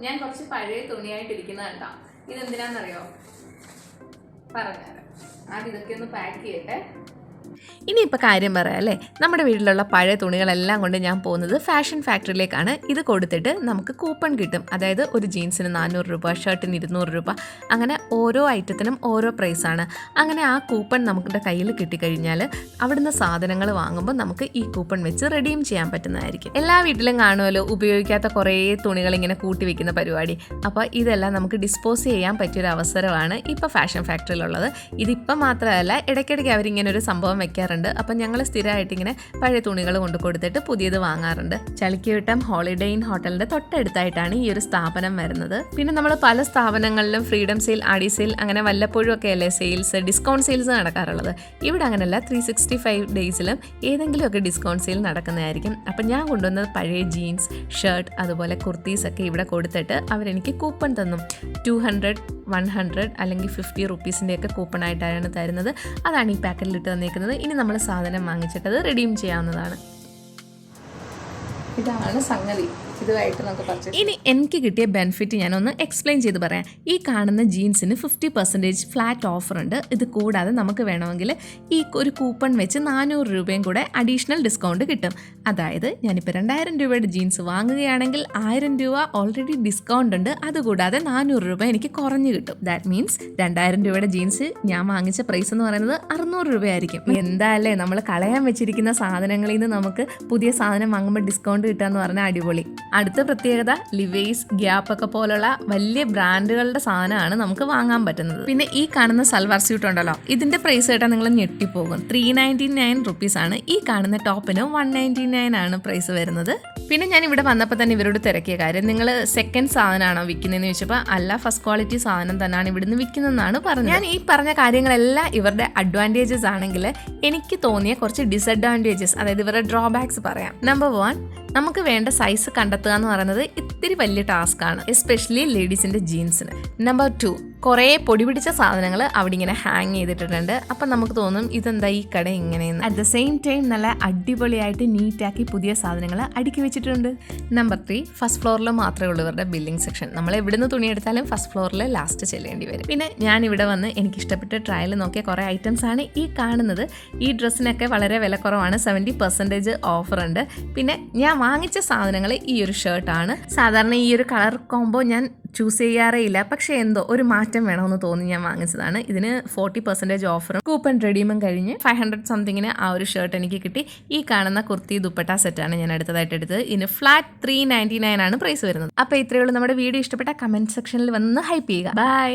ഞാൻ കുറച്ച് പഴയ തുണിയായിട്ടിരിക്കുന്ന കേട്ടോ ഇതെന്തിനാന്നറിയോ? പറഞ്ഞുതരാം. ആദ്യം ഇതൊക്കെ ഒന്ന് പാക്ക് ചെയ്യട്ടെ. ഇനിയിപ്പോൾ കാര്യം പറയാം അല്ലേ? നമ്മുടെ വീട്ടിലുള്ള പഴയ തുണികളെല്ലാം കൊണ്ട് ഞാൻ പോകുന്നത് ഫാഷൻ ഫാക്ടറിയിലേക്കാണ് ഇത് കൊടുത്തിട്ട് നമുക്ക് കൂപ്പൺ കിട്ടും. അതായത് ഒരു ജീൻസിന് നാനൂറ് രൂപ ഷർട്ടിന് ഇരുന്നൂറ് രൂപ. അങ്ങനെ ഓരോ ഐറ്റത്തിനും ഓരോ പ്രൈസാണ് അങ്ങനെ ആ കൂപ്പൺ നമ്മുടെ കയ്യിൽ കിട്ടിക്കഴിഞ്ഞാൽ അവിടുന്ന് സാധനങ്ങൾ വാങ്ങുമ്പോൾ നമുക്ക് ഈ കൂപ്പൺ വെച്ച് റെഡീം ചെയ്യാൻ പറ്റുന്നതായിരിക്കും. എല്ലാ വീട്ടിലും കാണുമല്ലോ ഉപയോഗിക്കാത്ത കുറേ തുണികൾ ഇങ്ങനെ കൂട്ടി വെക്കുന്ന പരിപാടി. അപ്പോൾ ഇതെല്ലാം നമുക്ക് ഡിസ്പോസ് ചെയ്യാൻ പറ്റിയൊരു അവസരമാണ് ഇപ്പോൾ ഫാഷൻ ഫാക്ടറിയിലുള്ളത് ഇതിപ്പം മാത്രമല്ല ഇടയ്ക്കിടയ്ക്ക് അവരിങ്ങനെ ഒരു സംഭവം വെക്കാറുണ്ട്. അപ്പം ഞങ്ങൾ സ്ഥിരമായിട്ട് ഇങ്ങനെ പഴയ തുണികൾ കൊണ്ട് കൊടുത്തിട്ട് പുതിയത് വാങ്ങാറുണ്ട്. ചളിക്കവട്ടം ഹോളിഡേ ഇൻ ഹോട്ടലിന്റെ തൊട്ടടുത്തായിട്ടാണ് ഈ ഒരു സ്ഥാപനം വരുന്നത്. പിന്നെ നമ്മൾ പല സ്ഥാപനങ്ങളിലും ഫ്രീഡം സെയിൽ അടി സെയിൽ അങ്ങനെ വല്ലപ്പോഴും ഒക്കെ അല്ലേ സെയിൽസ് ഡിസ്കൗണ്ട് സെയിൽസ് നടക്കാറുള്ളത്. ഇവിടെ അങ്ങനെയല്ല ത്രീ സിക്സ്റ്റി ഫൈവ് ഡേയ്സിലും ഏതെങ്കിലുമൊക്കെ ഡിസ്കൗണ്ട് സെയിൽ നടക്കുന്നതായിരിക്കും. അപ്പം ഞാൻ കൊണ്ടുവന്നത് പഴയ ജീൻസ് ഷർട്ട് അതുപോലെ കുർത്തീസ് ഒക്കെ ഇവിടെ കൊടുത്തിട്ട് അവരെനിക്ക് കൂപ്പൺ തന്നു. ടു ഹൺഡ്രഡ് വൺ ഹൺഡ്രഡ് അല്ലെങ്കിൽ ഫിഫ്റ്റി റുപ്പീസിന്റെയൊക്കെ കൂപ്പൺ ആയിട്ടാണ് തരുന്നത്. അതാണ് ഈ പാക്കറ്റിൽ ഇട്ട് തന്നിരിക്കുന്നത് ഇനി നമ്മൾ സാധനം വാങ്ങിച്ചിട്ടത് റെഡീം ചെയ്യാവുന്നതാണ്. ഇതാണ് സംഗതി. ഇതുമായിട്ട് നമുക്ക് പർച്ചേസ് ഇനി എനിക്ക് കിട്ടിയ ബെനിഫിറ്റ് ഞാനൊന്ന് എക്സ്പ്ലെയിൻ ചെയ്ത് പറയാം. ഈ കാണുന്ന ജീൻസിന് ഫിഫ്റ്റി പെർസെന്റേജ് ഫ്ലാറ്റ് ഓഫർ ഉണ്ട്. ഇത് കൂടാതെ നമുക്ക് വേണമെങ്കിൽ ഈ ഒരു കൂപ്പൺ വെച്ച് നാനൂറ് രൂപയും കൂടെ അഡീഷണൽ ഡിസ്കൗണ്ട് കിട്ടും. അതായത് ഞാനിപ്പോൾ രണ്ടായിരം രൂപയുടെ ജീൻസ് വാങ്ങുകയാണെങ്കിൽ ആയിരം രൂപ ഓൾറെഡി ഡിസ്കൗണ്ട് ഉണ്ട്. അതുകൂടാതെ നാനൂറ് രൂപ എനിക്ക് കുറഞ്ഞു കിട്ടും. ദാറ്റ് മീൻസ് രണ്ടായിരം രൂപയുടെ ജീൻസ് ഞാൻ വാങ്ങിച്ച പ്രൈസ് എന്ന് പറയുന്നത് അറുന്നൂറ് രൂപയായിരിക്കും. എന്താല്ലേ നമ്മൾ കളയാൻ വെച്ചിരിക്കുന്ന സാധനങ്ങളിൽ നിന്ന് നമുക്ക് പുതിയ സാധനം വാങ്ങുമ്പോൾ ഡിസ്കൗണ്ട് കിട്ടുക എന്ന് പറഞ്ഞാൽ അടിപൊളി. അടുത്ത പ്രത്യേകത ലിവേസ് ഗ്യാപ്പ് ഒക്കെ പോലുള്ള വലിയ ബ്രാൻഡുകളുടെ സാധനമാണ് നമുക്ക് വാങ്ങാൻ പറ്റുന്നത്. പിന്നെ ഈ കാണുന്ന സൽവാർ സ്യൂട്ട് ഉണ്ടല്ലോ ഇതിന്റെ പ്രൈസ് കേട്ടാൽ നിങ്ങൾ ഞെട്ടിപ്പോകും. ത്രീ നയന്റി നയൻ റുപ്പീസ് ആണ്. ഈ കാണുന്ന ടോപ്പിന് വൺ നയന്റി നയൻ ആണ് പ്രൈസ് വരുന്നത്. പിന്നെ ഞാൻ ഇവിടെ വന്നപ്പോൾ തന്നെ ഇവരോട് തിരക്കിയ കാര്യം നിങ്ങൾ സെക്കൻഡ് സാധനമാണോ വിൽക്കുന്നതെന്ന് ചോദിച്ചപ്പോൾ അല്ല ഫസ്റ്റ് ക്വാളിറ്റി സാധനം തന്നെയാണ് ഇവിടുന്ന് വിൽക്കുന്നതെന്നാണ് പറഞ്ഞത്. ഞാൻ ഈ പറഞ്ഞ കാര്യങ്ങളെല്ലാം ഇവരുടെ അഡ്വാന്റേജസ് ആണെങ്കിൽ എനിക്ക് തോന്നിയ കുറച്ച് ഡിസഡ്വാന്റേജസ് അതായത് ഇവരുടെ ഡ്രോബാക്സ് പറയാം. നമ്പർ വൺ നമുക്ക് വേണ്ട സൈസ് കണ്ടെത്തുക എന്ന് പറയുന്നത് ഇത്തിരി വലിയ ടാസ്ക് ആണ് എസ്പെഷ്യലി ലേഡീസിന്റെ ജീൻസിന് നമ്പർ ടു കുറേ പൊടി പിടിച്ച സാധനങ്ങൾ അവിടെ ഇങ്ങനെ ഹാങ് ചെയ്തിട്ടിട്ടുണ്ട്. അപ്പം നമുക്ക് തോന്നും ഇതെന്താ ഈ കട ഇങ്ങനെയെന്ന്. അറ്റ് ദ സെയിം ടൈം നല്ല അടിപൊളിയായിട്ട് നീറ്റാക്കി പുതിയ സാധനങ്ങൾ അടുക്കി വെച്ചിട്ടുണ്ട്. നമ്പർ ത്രീ ഫസ്റ്റ് ഫ്ലോറിൽ മാത്രമേ ഉള്ളൂ ഇവരുടെ ബില്ലിംഗ് സെക്ഷൻ നമ്മൾ എവിടുന്ന് തുണി എടുത്താലും ഫസ്റ്റ് ഫ്ലോറിൽ ലാസ്റ്റ് ചെല്ലേണ്ടി വരും. പിന്നെ ഞാൻ ഇവിടെ വന്ന് എനിക്ക് ഇഷ്ടപ്പെട്ട ട്രയൽ നോക്കിയ കുറേ ഐറ്റംസ് ആണ് ഈ കാണുന്നത്. ഈ ഡ്രസ്സിനൊക്കെ വളരെ വില കുറവാണ്. സെവന്റി പെർസെന്റേജ് ഓഫർ ഉണ്ട്. പിന്നെ ഞാൻ വാങ്ങിച്ച സാധനങ്ങൾ ഈ ഒരു ഷർട്ടാണ് സാധാരണ ഈ ഒരു കളർ കോംബോ ഞാൻ ചൂസ് ചെയ്യാറേ ഇല്ല പക്ഷേ എന്തോ ഒരു മാറ്റം വേണമെന്ന് തോന്നി ഞാൻ വാങ്ങിച്ചതാണ്. ഇതിന് ഫോർട്ടി പെർസെന്റേജ് ഓഫറും കൂപ്പൺ റെഡീമും കഴിഞ്ഞ് ഫൈവ് ഹൺഡ്രഡ് സംതിങ്ങിന് ആ ഒരു ഷർട്ട് എനിക്ക് കിട്ടി. ഈ കാണുന്ന കുർത്തി ദുപ്പട്ട സെറ്റാണ് ഞാൻ അടുത്തതായിട്ട് എടുത്തത്. ഇതിന് ഫ്ലാറ്റ് ത്രീ നയന്റി നയൻ ആണ് പ്രൈസ് വരുന്നത്. അപ്പോൾ ഇത്രയേ ഉള്ളൂ. നമ്മുടെ വീഡിയോ ഇഷ്ടപ്പെട്ട കമന്റ് സെക്ഷനിൽ വന്ന് ഹൈപ്പ് ചെയ്യുക. ബൈ